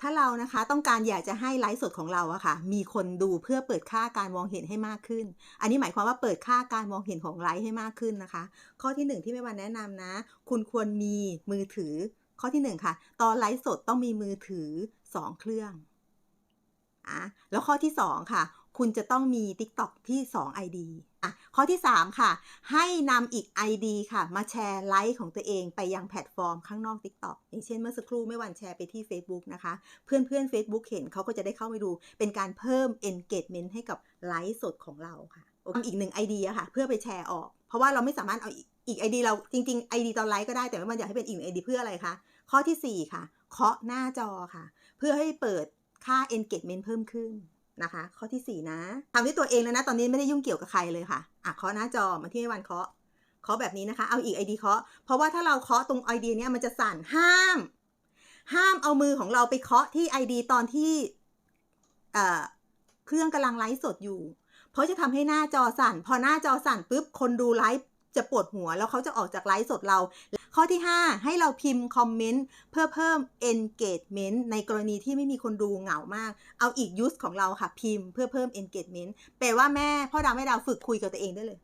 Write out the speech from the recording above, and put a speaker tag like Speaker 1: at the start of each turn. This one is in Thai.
Speaker 1: ถ้าเรานะคะต้องการอยากจะให้ไลฟ์สดของเราอะค่ะ มีคนดูเพื่อเปิดค่าการมองเห็นให้มากขึ้น อันนี้หมายความว่าเปิดค่าการมองเห็นของไลฟ์ให้มากขึ้นนะคะ ข้อที่หนึ่งที่แม่วันแนะนำนะ คุณควรมีมือถือ ข้อที่หนึ่งค่ะ ตอนไลฟ์สดต้องมีมือถือสองเครื่องอะแล้วข้อที่สองค่ะ คุณจะต้องมี TikTok ที่ 2 ID อะ ข้อที่ 3 ค่ะ ให้นำอีก ID ค่ะ มาแชร์ไลฟ์ของตัวเองไปยังแพลตฟอร์มข้างนอก TikTok อย่างเช่นเมื่อสักครู่ไม่วันแชร์ไปที่ Facebook นะคะ เพื่อนเพื่อนๆ Facebook เห็นเขาก็จะได้เข้าไปดู เป็นการเพิ่ม engagement ให้กับไลฟ์สดของเราค่ะทำอีกหนึ่ง ID อะค่ะ เพื่อไปแชร์ออก เพราะว่าเราไม่สามารถเอาอีกอีก ID เราจริงๆ ID ตอนไลฟ์ก็ได้แต่ว่ามันอยากให้เป็นอีกหนึ่ง ID เพื่ออะไรคะข้อทีสี่ 4 ค่ะเคาะหน้าจอค่ะ เพื่อให้เปิดค่า engagement เพิ่มขึ้น นะคะ ข้อที่ 4 นะทำด้วยตัวเองแล้วนะ ตอนนี้ไม่ได้ยุ่งเกี่ยวกับใครเลยค่ะอะเคาะหน้าจอมาที่วันเคาะเคาะแบบนี้นะคะ เอาอีก ID เดียเคาะ เพราะว่าถ้าเราเคาะตรง ID เดียเนี้ยมันจะสั่นห้าม ห้ามเอามือของเราไปเคาะที่ ID ตอนที่เอ่อเครื่องกำลังไลฟ์สดอยู่ เพราะจะทำให้หน้าจอสั่น พอหน้าจอสั่นปุ๊บคนดูไลฟ์ จะปวดหัวแล้วเขาจะออกจากไลฟ์สดเรา ข้อที่ 5 ให้เราพิมพ์คอมเมนต์เพื่อเพิ่ม engagement ในกรณีที่ไม่มีคนดูเหงามาก เอาอีกยูสของเราค่ะพิมพ์เพื่อเพิ่ม engagement แปลว่าแม่พ่อดาวแม่ดาวฝึกคุยกับตัวเองได้เลย